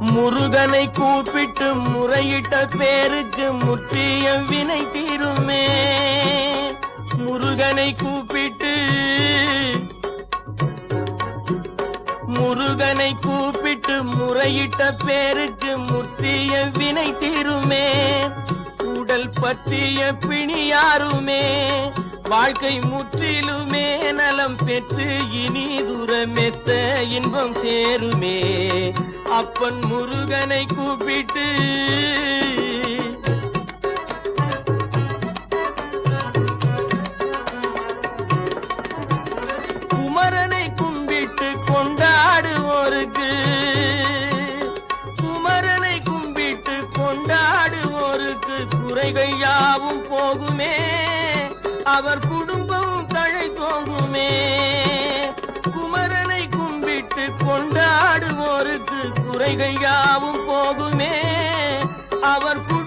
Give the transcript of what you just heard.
முருகனை கூப்பிட்டு முறையிட்ட பேருக்கு முற்றிய வினை தீருமே. முருகனை கூப்பிட்டு முருகனை கூப்பிட்டு முறையிட்ட பேருக்கு முற்றிய வினை தீருமே. உடல் பற்றிய பிணி யாருமே வாழ்க்கை முற்றிலுமே. நலம் பெற்று இனி துரமெத்த இன்பம் சேருமே. அப்பன் முருகனை கூப்பிட்டு குமரனை கும்பிட்டு கொண்டாடுவோருக்கு. குமரனை கும்பிட்டு கொண்டாடுவோருக்கு குறைகள் யாவும் போகுமே. அவர் குடும்பம் கும்பிட்டு கொண்டாடுவோருக்கு குறைகள் யாவும் போகுமே. அவர் குடும்பம்